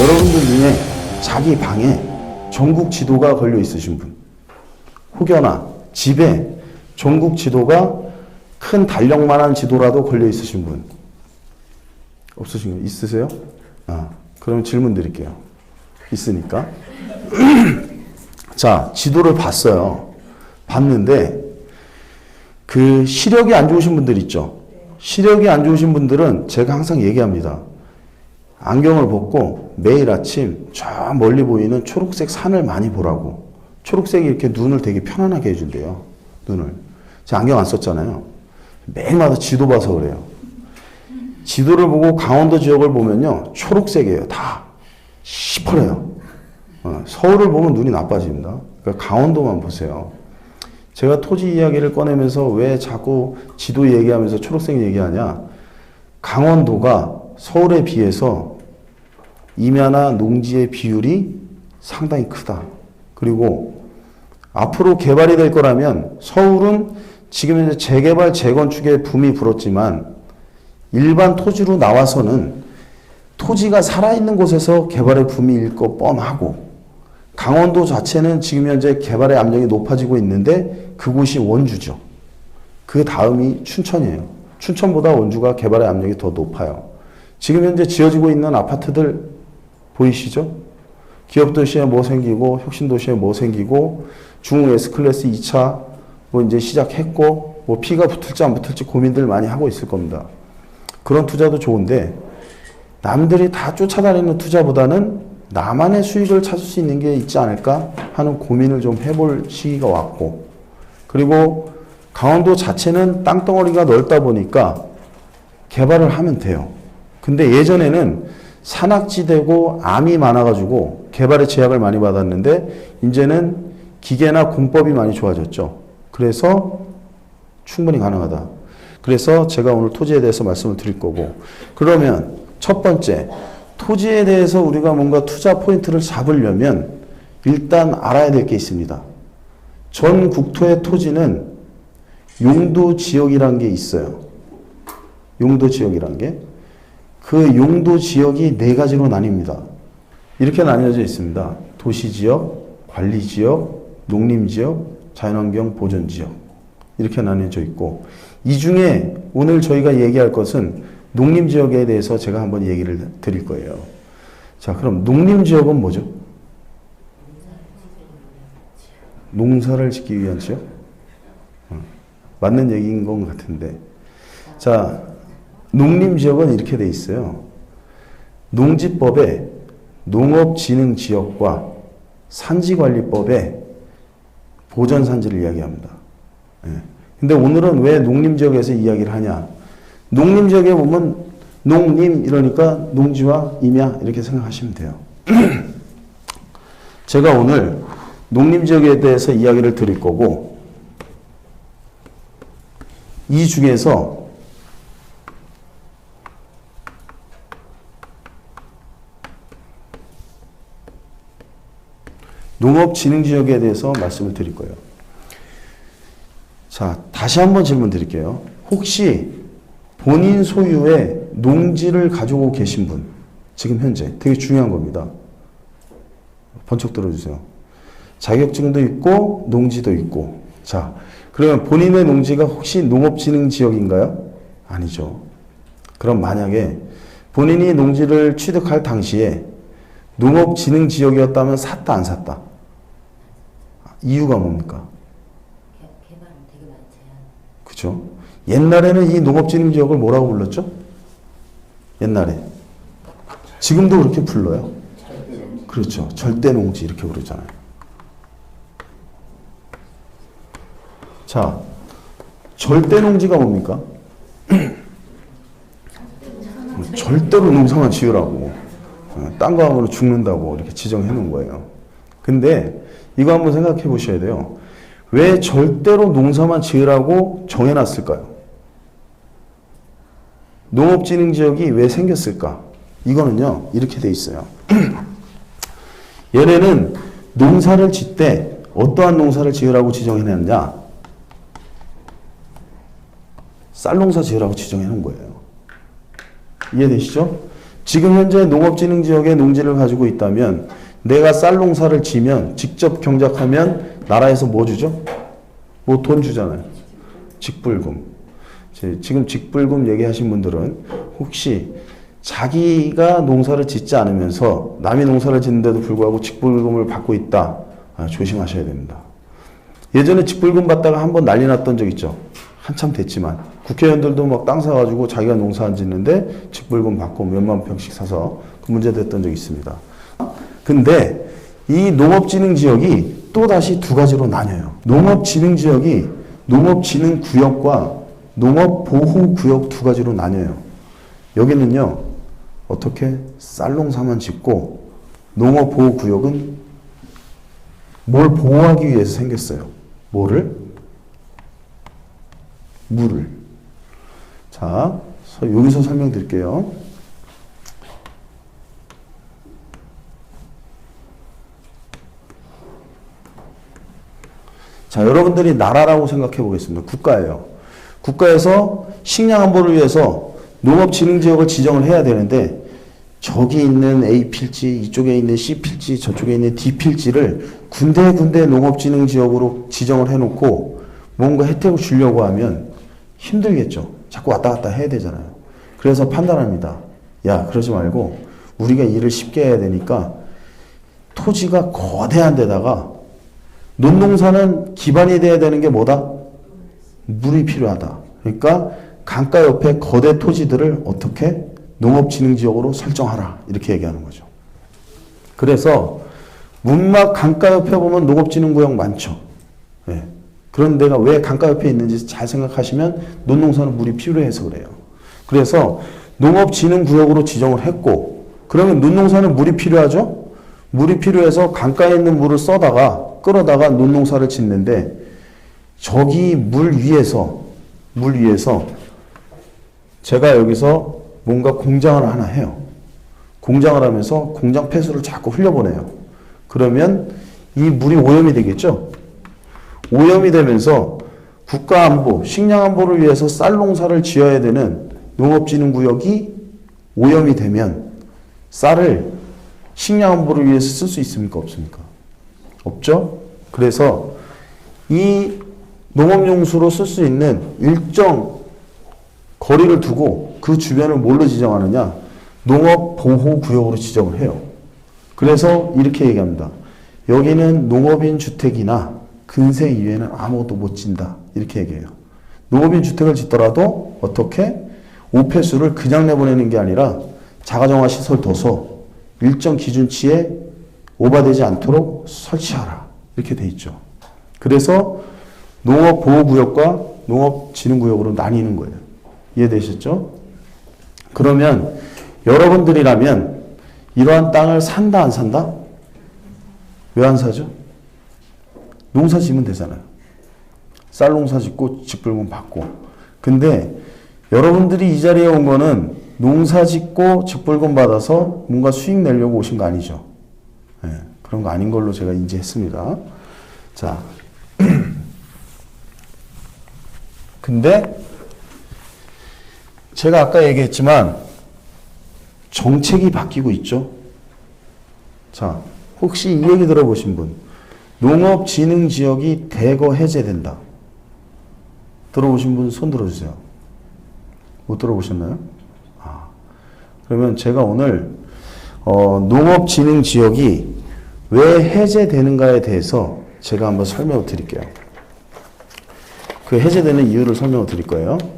여러분들 중에 자기 방에 전국 지도가 걸려 있으신 분, 혹여나 집에 전국 지도가 큰 달력만한 지도라도 걸려 있으신 분 없으신 거 있으세요? 아, 그럼 질문 드릴게요. 있으니까. 자, 지도를 봤어요. 봤는데 그 시력이 안 좋으신 분들 있죠. 시력이 안 좋으신 분들은 제가 항상 얘기합니다. 안경을 벗고 매일 아침 저 멀리 보이는 초록색 산을 많이 보라고. 초록색이 이렇게 눈을 되게 편안하게 해준대요. 눈을. 제가 안경 안 썼잖아요. 매일마다 지도 봐서 그래요. 지도를 보고 강원도 지역을 보면요. 초록색이에요. 다. 시퍼래요. 어, 서울을 보면 눈이 나빠집니다. 그러니까 강원도만 보세요. 제가 토지 이야기를 꺼내면서 왜 자꾸 지도 얘기하면서 초록색 얘기하냐. 강원도가 서울에 비해서 임야나 농지의 비율이 상당히 크다. 그리고 앞으로 개발이 될 거라면 서울은 지금 현재 재개발, 재건축에 붐이 불었지만 일반 토지로 나와서는 토지가 살아있는 곳에서 개발의 붐이 일거 뻔하고 강원도 자체는 지금 현재 개발의 압력이 높아지고 있는데 그곳이 원주죠. 그 다음이 춘천이에요. 춘천보다 원주가 개발의 압력이 더 높아요. 지금 현재 지어지고 있는 아파트들 보이시죠? 기업도시에 뭐 생기고 혁신도시에 뭐 생기고 중흥 S클래스 2차 뭐 이제 시작했고 뭐 피가 붙을지 안 붙을지 고민들 많이 하고 있을 겁니다. 그런 투자도 좋은데 남들이 다 쫓아다니는 투자보다는 나만의 수익을 찾을 수 있는 게 있지 않을까 하는 고민을 좀 해볼 시기가 왔고 그리고 강원도 자체는 땅덩어리가 넓다 보니까 개발을 하면 돼요. 근데 예전에는 산악지대고 암이 많아가지고 개발에 제약을 많이 받았는데 이제는 기계나 공법이 많이 좋아졌죠. 그래서 충분히 가능하다. 그래서 제가 오늘 토지에 대해서 말씀을 드릴 거고 그러면 첫 번째 토지에 대해서 우리가 뭔가 투자 포인트를 잡으려면 일단 알아야 될 게 있습니다. 전 국토의 토지는 용도 지역이라는 게 있어요. 용도 지역이라는 게. 그 용도 지역이 네 가지로 나뉩니다. 이렇게 나뉘어져 있습니다. 도시 지역, 관리 지역, 농림 지역, 자연환경 보존 지역. 이렇게 나뉘어져 있고 이 중에 오늘 저희가 얘기할 것은 농림 지역에 대해서 제가 한번 얘기를 드릴 거예요. 자, 그럼 농림 지역은 뭐죠? 농사를 짓기 위한 지역? 어, 맞는 얘기인 것 같은데. 자, 농림 지역은 이렇게 돼 있어요. 농지법에 농업진흥지역과 산지관리법에 보전산지를 이야기합니다. 예. 근데 오늘은 왜 농림지역에서 이야기를 하냐? 농림지역에 보면 농림 이러니까 농지와 임야 이렇게 생각하시면 돼요. 제가 오늘 농림지역에 대해서 이야기를 드릴 거고 이 중에서 농업진흥지역에 대해서 말씀을 드릴 거예요. 자, 다시 한번 질문 드릴게요. 혹시 본인 소유의 농지를 가지고 계신 분, 지금 현재 되게 중요한 겁니다. 번쩍 들어주세요. 자격증도 있고, 농지도 있고. 자, 그러면 본인의 농지가 혹시 농업진흥 지역인가요? 아니죠. 그럼 만약에 본인이 농지를 취득할 당시에 농업진흥 지역이었다면 샀다, 안 샀다? 이유가 뭡니까? 그죠? 옛날에는 이 농업진흥 지역을 뭐라고 불렀죠? 옛날에. 지금도 그렇게 불러요. 그렇죠. 절대 농지 이렇게 부르잖아요. 자, 절대 농지가 뭡니까? 절대로 농사만 지으라고. 어, 딴거 하면 죽는다고 이렇게 지정해 놓은 거예요. 근데 이거 한번 생각해 보셔야 돼요. 왜 절대로 농사만 지으라고 정해놨을까요? 농업진흥지역이 왜 생겼을까? 이거는요, 이렇게 돼 있어요. 얘네는 농사를 짓 때 어떠한 농사를 지으라고 지정해놨냐? 쌀 농사 지으라고 지정해 놓은 거예요. 이해되시죠? 지금 현재 농업진흥 지역에 농지를 가지고 있다면 내가 쌀 농사를 지면 직접 경작하면 나라에서 뭐 주죠? 뭐 돈 주잖아요. 직불금. 제- 지금 직불금 얘기하신 분들은 혹시 자기가 농사를 짓지 않으면서 남이 농사를 짓는데도 불구하고 직불금을 받고 있다. 아, 조심하셔야 됩니다. 예전에 직불금 받다가 한 번 난리 났던 적 있죠. 한참 됐지만 국회의원들도 막 땅 사가지고 자기가 농사 안 짓는데 직불금 받고 몇만 평씩 사서 그 문제 됐던 적이 있습니다. 근데 이 농업진흥 지역이 또 다시 두 가지로 나뉘어요. 농업진흥 지역이 농업진흥 구역과 농업보호구역 두 가지로 나뉘어요. 여기는요, 어떻게 쌀농사만 짓고 농업보호구역은 뭘 보호하기 위해서 생겼어요. 뭐를? 물을. 자, 서- 여기서 설명드릴게요. 자, 여러분들이 나라라고 생각해 보겠습니다. 국가예요. 국가에서 식량 안보를 위해서 농업진흥지역을 지정을 해야 되는데 저기 있는 A 필지, 이쪽에 있는 C 필지, 저쪽에 있는 D 필지를 군데군데 농업진흥지역으로 지정을 해놓고 뭔가 혜택을 주려고 하면 힘들겠죠. 자꾸 왔다 갔다 해야 되잖아요. 그래서 판단합니다. 야, 그러지 말고 우리가 일을 쉽게 해야 되니까 토지가 거대한 데다가 논농사는 기반이 돼야 되는 게 뭐다? 물이 필요하다. 그러니까 강가 옆에 거대 토지들을 어떻게 농업진흥지역으로 설정하라. 이렇게 얘기하는 거죠. 그래서 문막 강가 옆에 보면 농업진흥구역 많죠. 예. 그런 데가 왜 강가 옆에 있는지 잘 생각하시면 논농사는 물이 필요해서 그래요. 그래서 농업진흥구역으로 지정을 했고 그러면 논농사는 물이 필요하죠? 물이 필요해서 강가에 있는 물을 써다가 끌어다가 논농사를 짓는데 저기 물 위에서 물 위에서 제가 여기서 뭔가 공장을 하나 해요. 공장을 하면서 공장 폐수를 자꾸 흘려보내요. 그러면 이 물이 오염이 되겠죠? 오염이 되면서 국가 안보, 식량 안보를 위해서 쌀 농사를 지어야 되는 농업진흥구역이 오염이 되면 쌀을 식량 안보를 위해서 쓸 수 있습니까? 없습니까? 없죠? 그래서 이 농업용수로 쓸 수 있는 일정 거리를 두고 그 주변을 뭘로 지정하느냐? 농업보호구역으로 지정을 해요. 그래서 이렇게 얘기합니다. 여기는 농업인 주택이나 근세 이외에는 아무것도 못 짓는다. 이렇게 얘기해요. 농업인 주택을 짓더라도 어떻게 오폐수를 그냥 내보내는 게 아니라 자가정화 시설 둬서 일정 기준치에 오바되지 않도록 설치하라. 이렇게 돼 있죠. 그래서 농업보호구역과 농업진흥구역으로 나뉘는 거예요. 이해되셨죠? 그러면 여러분들이라면 이러한 땅을 산다 안 산다? 왜 안 사죠? 농사 지면 되잖아요. 쌀 농사 짓고 직불금 받고. 근데 여러분들이 이 자리에 온 거는 농사 짓고 직불금 받아서 뭔가 수익 내려고 오신 거 아니죠? 예, 그런 거 아닌 걸로 제가 인지했습니다. 자. 근데 제가 아까 얘기했지만 정책이 바뀌고 있죠. 자, 혹시 이 얘기 들어보신 분, 농업진흥 지역이 대거 해제된다. 들어보신 분 손 들어주세요. 못 들어보셨나요? 아, 그러면 제가 오늘 어, 농업진흥 지역이 왜 해제되는가에 대해서 제가 한번 설명을 드릴게요. 그 해제되는 이유를 설명을 드릴 거예요.